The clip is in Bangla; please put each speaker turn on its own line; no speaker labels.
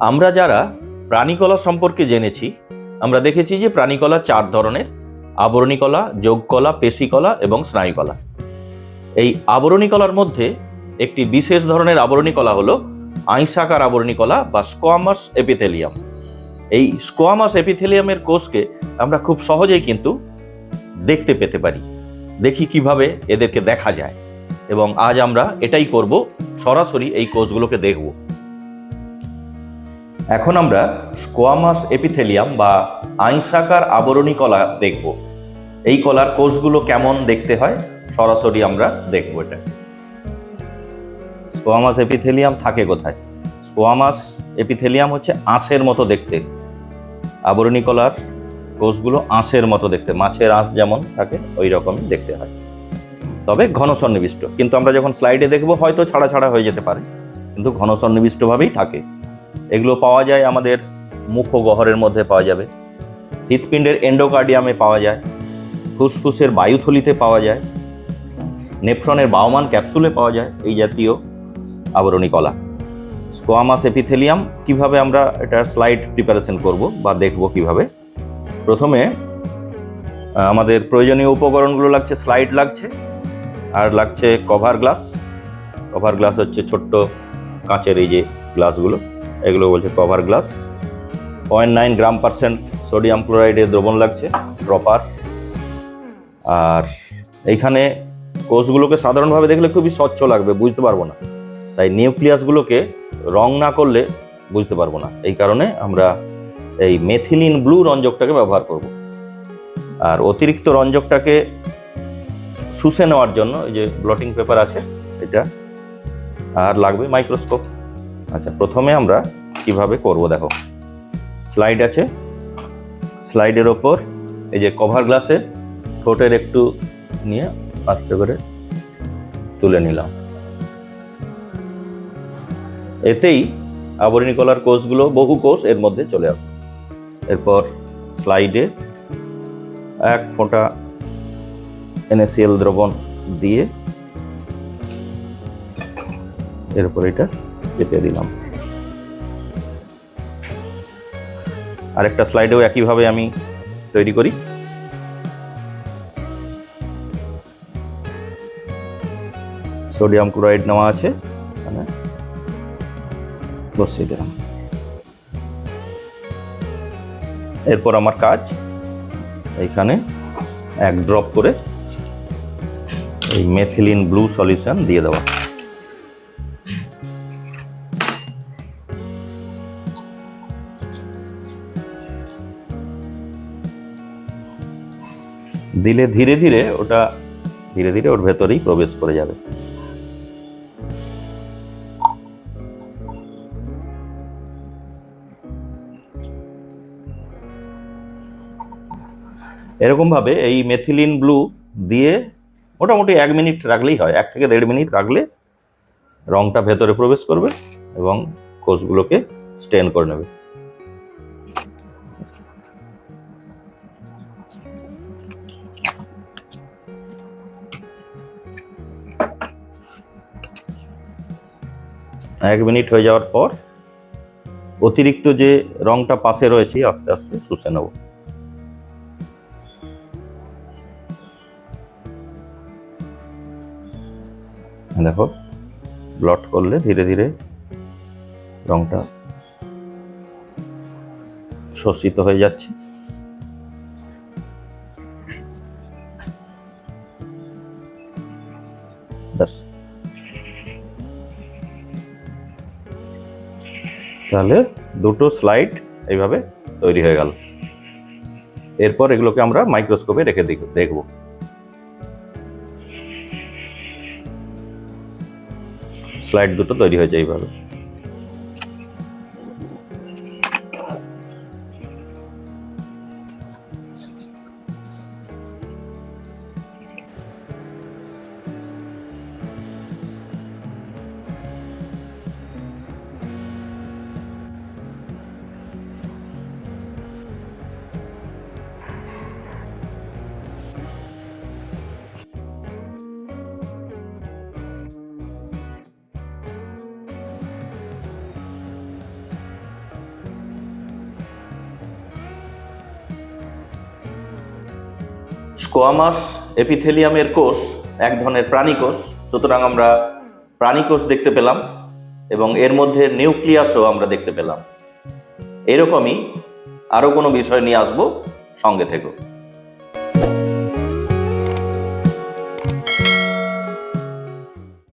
আমরা যারা প্রাণীকলা সম্পর্কে জেনেছি, আমরা দেখেছি যে প্রাণীকলা চার ধরনের আবরণী কলা যোগকলা, পেশিকলা এবং স্নায়ুকলা। এই আবরণী কলার মধ্যে একটি বিশেষ ধরনের আবরণী কলা হলো আইসাকার আবরণী কলা বা স্কোয়ামাস এপিথেলিয়াম। এই স্কোয়ামাস এপিথেলিয়ামের কোষকে আমরা খুব সহজেই কিন্তু দেখতে পেতে পারি। দেখি কীভাবে এদেরকে দেখা যায় এবং আজ আমরা এটাই করব, সরাসরি এই কোষগুলোকে দেখব। এখন আমরা স্কোয়ামাস এপিথেলিয়াম বা আইসাকার আবরণী কলা দেখব। এই কলার কোষগুলো কেমন দেখতে হয়? সরাসরি আমরা দেখব এটা। স্কোয়ামাস এপিথেলিয়াম থাকে কোথায়? স্কোয়ামাস এপিথেলিয়াম হচ্ছে আঁশের মতো দেখতে। আবরণী কলার কোষগুলো আঁশের মতো দেখতে। মাছের আঁশ যেমন থাকে ওই রকমই দেখতে হয়। তবে ঘন সন্নিবিষ্ট। কিন্তু আমরা যখন স্লাইডে দেখব, হয়তো ছাড়া ছাড়া হয়ে যেতে পারে। কিন্তু ঘন সন্নিবিষ্টভাবেই থাকে। এগুলো পাওয়া যায় আমাদের মুখগহরের মধ্যে পাওয়া যাবে। হৃৎপিণ্ডের এন্ডোকার্ডিয়ামে পাওয়া যায়, ফুসফুসের বায়ুথলিতে পাওয়া যায়, নেফ্রনের বাওমান ক্যাপসুলে পাওয়া যায় এই জাতীয় আবরণী কলা। স্কোয়ামাস এপিথেলিয়াম কীভাবে আমরা এটা স্লাইড প্রিপারেশন করব বা দেখব কীভাবে? প্রথমে আমাদের প্রয়োজনীয় উপকরণগুলো লাগছে স্লাইড লাগছে, আর লাগছে কভার গ্লাস কভার গ্লাস হচ্ছে ছোট্ট কাঁচের এই যে গ্লাসগুলো এগুলো বলছে cover glass. Point nine gram percent sodium ক্লোরাইডের দ্রবণ লাগছে প্রপার আর এইখানে কোষগুলোকে সাধারণভাবে দেখলে খুবই স্বচ্ছ লাগবে, বুঝতে পারব না। তাই নিউক্লিয়াসগুলোকে রং না করলে বুঝতে পারব না। এই কারণে আমরা এই মেথিলিন ব্লু রঞ্জকটাকে ব্যবহার করব। আর অতিরিক্ত রঞ্জকটাকে শুষে নেওয়ার জন্য এই যে ব্লটিং পেপার আছে, এটা আর লাগবে মাইক্রোস্কোপ আচ্ছা প্রথমে আমরা কীভাবে করব দেখো। স্লাইড আছে। স্লাইডের ওপর এই যে কভার গ্লাসে ঠোঁটের একটু নিয়ে আস্তে করে তুলে নিলাম। এতেই আবরণী কলার কোষগুলো, বহু কোষ এর মধ্যে চলে আসবে। এরপর স্লাইডে এক ফোঁটা এনএসিএল দ্রবণ দিয়ে এরপর এটা চেপে দিলাম। আরেকটা স্লাইডেও একইভাবে আমি তৈরি করি। সোডিয়াম ক্লোরাইড নেওয়া আছে। এখানে বসিয়ে দিলাম। এরপর আমার কাজ এইখানে এক ড্রপ করে এই মেথিলিন ব্লু সলিউশন দিয়ে দেওয়া। দিলে ধীরে ধীরে ওটা ধীরে ধীরে ওর ভেতরেই প্রবেশ করে যাবে। এরকমভাবে এই মেথিলিন ব্লু দিয়ে মোটামুটি এক মিনিট রাখলেই হয়, এক থেকে দেড় মিনিট রাখলে রংটা ভেতরে প্রবেশ করবে এবং কোষগুলোকে স্টেন করে নেবে। এক মিনিট হয়ে যাওয়ার পর অতিরিক্ত যে রংটা পাশে রয়েছে, আস্তে আস্তে শুষে নেব। দেখো ব্লট করলে ধীরে ধীরে রংটা শোষিত হয়ে যাচ্ছে। ব্যাস। তাহলে দুটো স্লাইড এইভাবে তৈরি হয়ে গেল। এরপর এগুলোকে আমরা মাইক্রোস্কোপে রেখে দেখ- দেখব। স্লাইড দুটো তৈরি হয়েছে এইভাবে। স্কোয়ামাস এপিথেলিয়ামের কোষ এক ধরনের প্রাণী কোষ সুতরাং আমরা প্রাণী কোষ দেখতে পেলাম এবং এর মধ্যে নিউক্লিয়াসও আমরা দেখতে পেলাম। এরকমই আরও কোনো বিষয় নিয়ে আসব সঙ্গে থেকো